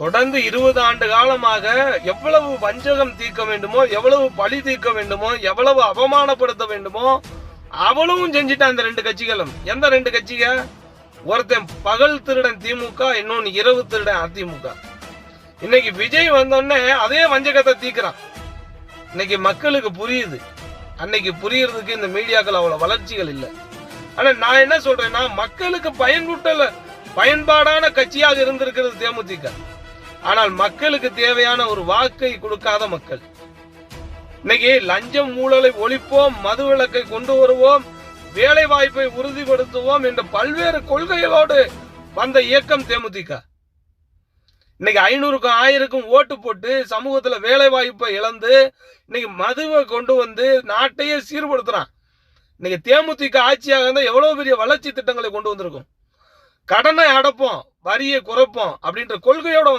தொடர்ந்து இருபது ஆண்டு காலமாக எவ்வளவு வஞ்சகம் தீர்க்க வேண்டுமோ எவ்வளவு பழி தீர்க்க வேண்டுமோ எவ்வளவு அவமானப்படுத்த வேண்டுமோ அவ்வளவும் செஞ்சுட்டான் அந்த ரெண்டு கட்சிகளும். எந்த ரெண்டு கட்சிக? ஒருத்தன் பகல் திருடன் திமுக இன்னொன்னு இரவு திருடன் அதிமுக. இன்னைக்கு விஜய் வந்தோடனே அதே வஞ்சகத்தை தீக்கிறான் இன்னைக்கு மக்களுக்கு புரியுது. அன்னைக்கு புரியறதுக்கு இந்த மீடியாக்கள் அவ்வளவு வளர்ச்சிகள் இல்லை. ஆனா நான் என்ன சொல்றேன்னா மக்களுக்கு பயன்புட்டல பயன்பாடான கட்சியாக இருந்திருக்கிறது தேமுதிக. ஆனால் மக்களுக்கு தேவையான ஒரு வாக்கை கொடுக்காத மக்கள். இன்னைக்கு லஞ்சம் ஊழலை ஒழிப்போம் மது விலக்கை கொண்டு வருவோம் வேலை வாய்ப்பை உறுதிப்படுத்துவோம் என்ற பல்வேறு கொள்கைகளோடு வந்த இயக்கம் தேமுதிக. இன்னைக்கு ஐநூறுக்கும் ஆயிரக்கும் ஓட்டு போட்டு சமூகத்துல வேலை வாய்ப்பை இழந்து இன்னைக்கு மதுவை கொண்டு வந்து நாட்டையே சீர்படுத்துறான். இன்னைக்கு தேமுதிக ஆட்சியாக இருந்தால் எவ்வளவு பெரிய வளர்ச்சி திட்டங்களை கொண்டு வந்திருக்கும்? கடனை அடைப்போம் வரியை குறைப்போம் அப்படின்ற கொள்கையோட வந்து